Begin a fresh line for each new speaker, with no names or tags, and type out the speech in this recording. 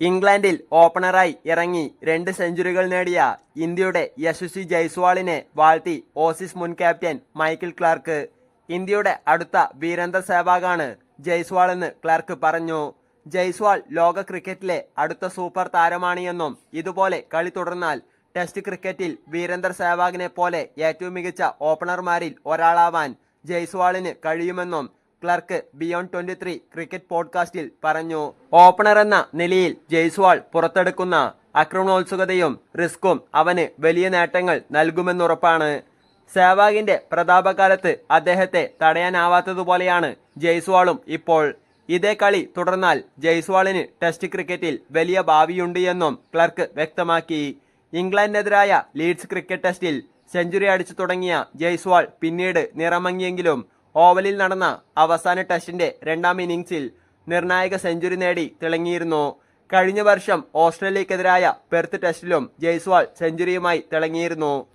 ഇംഗ്ലണ്ടിൽ ഓപ്പണറായി ഇറങ്ങി രണ്ട് സെഞ്ചുറികൾ നേടിയ ഇന്ത്യയുടെ യശസ്വി ജയ്സ്വാളിനെ വാഴ്ത്തി ഓസീസ് മുൻ ക്യാപ്റ്റൻ മൈക്കിൾ ക്ലാർക്ക്. ഇന്ത്യയുടെ അടുത്ത വീരേന്ദർ സേവാഗാണ് ജയ്സ്വാളെന്ന് ക്ലാർക്ക് പറഞ്ഞു. ജയ്സ്വാൾ ലോക ക്രിക്കറ്റിലെ അടുത്ത സൂപ്പർ താരമാണ് എന്നും ഇതുപോലെ കളി തുടർന്നാൽ ടെസ്റ്റ് ക്രിക്കറ്റിൽ വീരേന്ദർ സേവാഗിനെ പോലെ ഏറ്റവും മികച്ച ഓപ്പണർമാരിൽ ഒരാളാവാൻ ജയ്സ്വാളിന് കഴിയുമെന്നും Clarke beyond twenty three cricket പോഡ്കാസ്റ്റിൽ പറഞ്ഞു ഓപ്പണർ എന്ന നിലയിൽ ജയ്സ്വാൾ പുറത്തെടുക്കുന്ന ആക്രമണോത്സുകതയും റിസ്ക്കും അവന് വലിയ നേട്ടങ്ങൾ നൽകുമെന്നുറപ്പാണ്. സേവാഗിന്റെ പ്രതാപകാലത്ത് അദ്ദേഹത്തെ തടയാനാവാത്തതുപോലെയാണ് ജയ്സ്വാളും ഇപ്പോൾ. ഇതേ കളി തുടർന്നാൽ ജയ്സ്വാളിന് ടെസ്റ്റ് ക്രിക്കറ്റിൽ വലിയ ഭാവിയുണ്ട് എന്നും ക്ലർക്ക് വ്യക്തമാക്കി. ഇംഗ്ലണ്ടിനെതിരായ ലീഡ്സ് ക്രിക്കറ്റ് ടെസ്റ്റിൽ സെഞ്ചുറി അടിച്ചു തുടങ്ങിയ ജയ്സ്വാൾ പിന്നീട് നിറമങ്ങിയെങ്കിലും ഓവലിൽ നടന്ന അവസാന ടെസ്റ്റിന്റെ രണ്ടാം ഇന്നിംഗ്സിൽ നിർണായക സെഞ്ചുറി നേടി തിളങ്ങിയിരുന്നു. കഴിഞ്ഞ വർഷം ഓസ്ട്രേലിയക്കെതിരായ പെർത്ത് ടെസ്റ്റിലും ജയ്സ്വാൾ സെഞ്ചുറിയുമായി തിളങ്ങിയിരുന്നു.